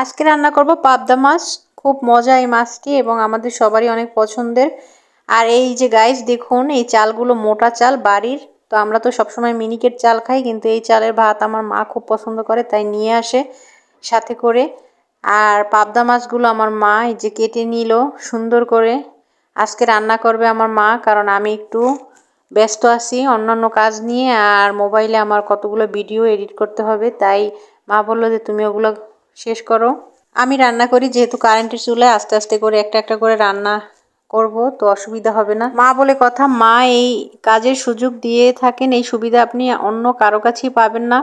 আজকে রান্না করব পাবদা মাছ। খুব মজা এই মাছটি এবং আমাদের সবারই অনেক পছন্দের। আর এই যে গাইস দেখুন, এই চালগুলো মোটা চাল বাড়ির। তো আমরা তো সবসময় মিনিকেট চাল খাই, কিন্তু এই চালের ভাত আমার মা খুব পছন্দ করে, তাই নিয়ে আসে সাথে করে। আর পাবদা মাছগুলো আমার মা এই যে কেটে নিল সুন্দর করে। আজকে রান্না করবে আমার মা, কারণ আমি একটু ব্যস্ত আছি অন্যান্য কাজ নিয়ে, আর মোবাইলে আমার কতগুলো ভিডিও এডিট করতে হবে, তাই মা বলল যে তুমি ওগুলো শেষ করো। আমি রান্না করি, যেহেতু কারেন্টের চুলায় আস্তে আস্তে করে একটা একটা করে রান্না করব, তো অসুবিধা হবে না। মা বলে কথা, মা, এই কাজের সুযোগ দিয়ে থাকেন, এই সুবিধা আপনি অন্য কারও কাছেই পাবেন না।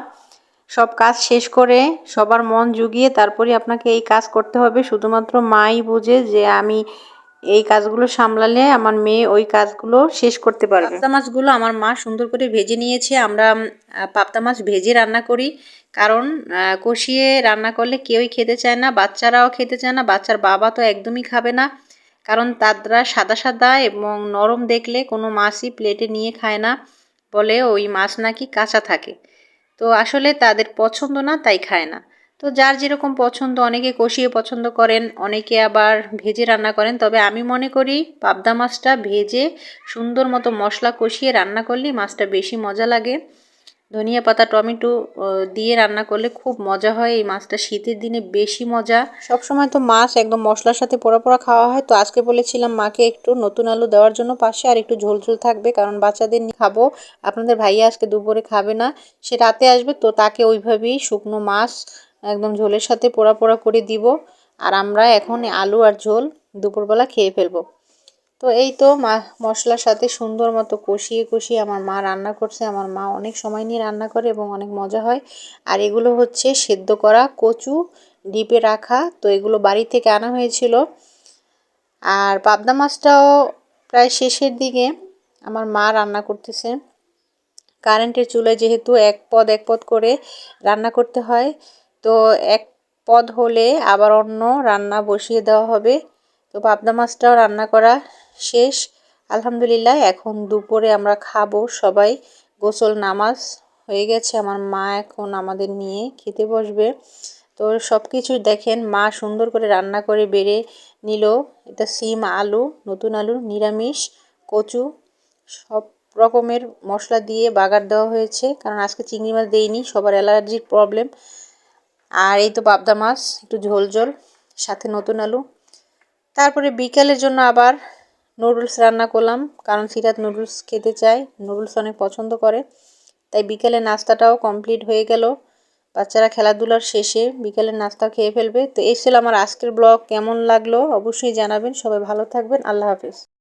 সব কাজ শেষ করে সবার মন জুগিয়ে তারপরে আপনাকে এই কাজ করতে হবে। শুধুমাত্র মাই বুঝে যে আমি এই কাজগুলো সামলালে আমার মেয়ে ওই কাজগুলো শেষ করতে পারবে। পাবদা মাছগুলো আমার মা সুন্দর করে ভেজে নিয়েছে। আমরা পাবদা মাছ ভেজে রান্না করি। কারণ কষিয়ে রান্না করলে কেউই খেতে চায় না, বাচ্চারাও খেতে চায় না, বাচ্চার বাবা তো একদমই খাবে না। কারণ তারা সাদা সাদা এবং নরম দেখলে কোনো মাছই প্লেটে নিয়ে খায় না বলে ওই মাছ নাকি কাঁচা থাকে। তো আসলে তাদের পছন্দ না, তাই খায় না। তো যার যেরকম পছন্দ, অনেকে কষিয়ে পছন্দ করেন, অনেকে আবার ভেজে রান্না করেন। তবে আমি মনে করি পাবদা মাছটা ভেজে সুন্দর মতো মশলা কষিয়ে রান্না করলেই মাছটা বেশি মজা লাগে। ধনিয়া পাতা, টমেটো দিয়ে রান্না করলে খুব মজা হয়। এই মাছটা শীতের দিনে বেশি মজা। সব সময় তো মাছ একদম মশলার সাথে পোড়া পোড়া খাওয়া হয়। তো আজকে বলেছিলাম মাকে একটু নতুন আলু দেওয়ার জন্য পাশে আর একটু ঝোল ঝোল থাকবে। কারণ বাচ্চাদের খাব। আপনাদের ভাইয়া আজকে দুপুরে খাবে না। সে রাতে আসবে, তো তাকে ওইভাবেই শুকনো মাছ একদম ঝোলের সাথে পোড়া পোড়া করে দিব। আর আমরা এখন আলু আর ঝোল দুপুরবেলা খেয়ে ফেলব। তো এই তো মা, মশলার সাথে সুন্দর মতো কষিয়ে কষিয়ে আমার মা রান্না করছে। আমার মা অনেক সময় নিয়ে রান্না করে এবং অনেক মজা হয়। আর এগুলো হচ্ছে সেদ্ধ করা কচু, ডিপে রাখা, তো এগুলো বাড়ি থেকে আনা হয়েছিল। আর পাবদা মাছটাও প্রায় শেষের দিকে আমার মা রান্না করতেছে। কারেন্টের চুলে যেহেতু এক পদ এক পদ করে রান্না করতে হয় তো এক পদ হলে আবার অন্য রান্না বসিয়ে দেওয়া হবে। তো পাবদা মাছটাও রান্না করা শেষ। আলহামদুলিল্লাহ, এখন দুপুরে আমরা খাব সবাই। গোসল নামাজ হয়ে গেছে, আমার মা এখন আমাদের নিয়ে খেতে বসবে। তো সব কিছু দেখেন, মা সুন্দর করে রান্না করে বেড়ে নিল। এটা সিম, আলু, নতুন আলু, নিরামিষ, কচু, সব রকমের মশলা দিয়ে বাগার দেওয়া হয়েছে। কারণ আজকে চিংড়ি মাছ দেইনি, সবার অ্যালার্জির প্রবলেম। আর এই তো পাবদা মাছ, একটু ঝোল ঝোল, সাথে নতুন আলু। তারপরে বিকালের জন্য আবার নুডলস রান্না করলাম, কারণ সিরাত নুডলস খেতে চায় নুডলস অনেক পছন্দ করে। তাই বিকেলে নাস্তাটাও কমপ্লিট হয়ে গেল। বাচ্চারা খেলাধুলার শেষে বিকেলের নাস্তা খেয়ে ফেলবে। তো এই আমার আজকের ব্লগ কেমন লাগল অবশ্যই জানাবেন। সবাই ভালো থাকবেন, আল্লাহ হাফিজ।